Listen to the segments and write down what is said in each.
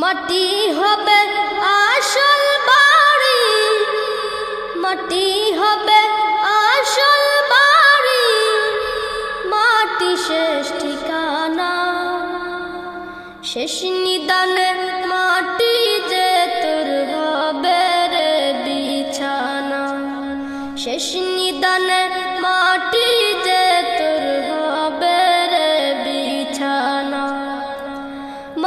মাটি হবে আসল বাড়ি। মাটি হবে আসল বাড়ি। মাটি শেষ ঠিকানা। শেষ নিদানে মাটি যে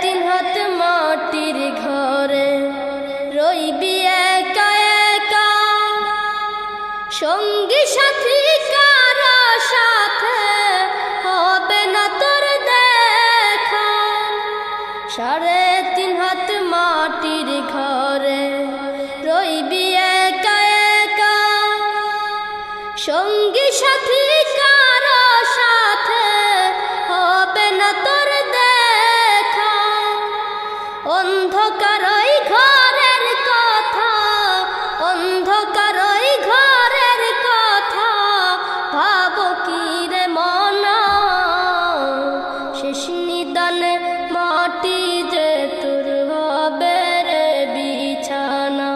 তিন হাত মাটির ঘরে। রইবি একা একা। সঙ্গী সাথী কারও সাথে হবে না তোর দেখা। সাড়ে তিন হাত মাটির ঘরে। রইবি একা একা। সঙ্গী সাথী কারও সাথে হবে না তোর অন্ধকার ওই ঘরের কথা অন্ধকার ওই ঘরের কথা। ভাবো কি রে মনা, শেষ নিদানে মাটি যে তোর হবে রে বিছানা।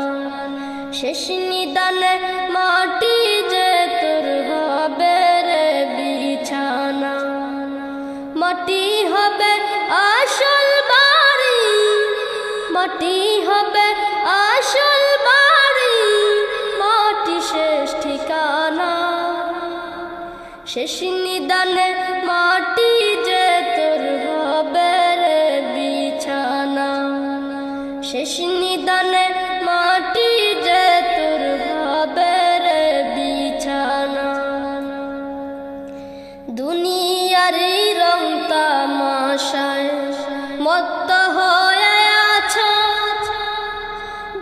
শেষ নিদানে মাটি যে তোর হবে রে বিছানা। মাটি হবে মাটি হবে আসল বাড়ি, মাটি শেষ ঠিকানা। শেষ নিদানে মাটি যে তোর হবে বিছানা। শেষ নিদানে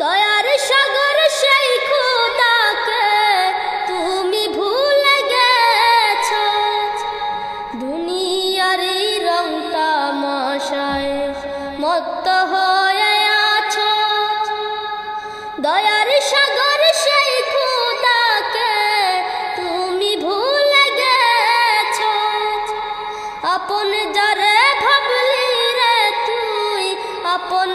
দয়ার সাগর সেই খোদাকে তুমি ভুলে গেছ। দুনিয়ার এই রং তামাশায় মত্ত হয়ে আছো। দয়ার সাগর সেই খোদাকে তুমি ভুলে গেছ। আপন যারে ভাবলি রে তুই, আপন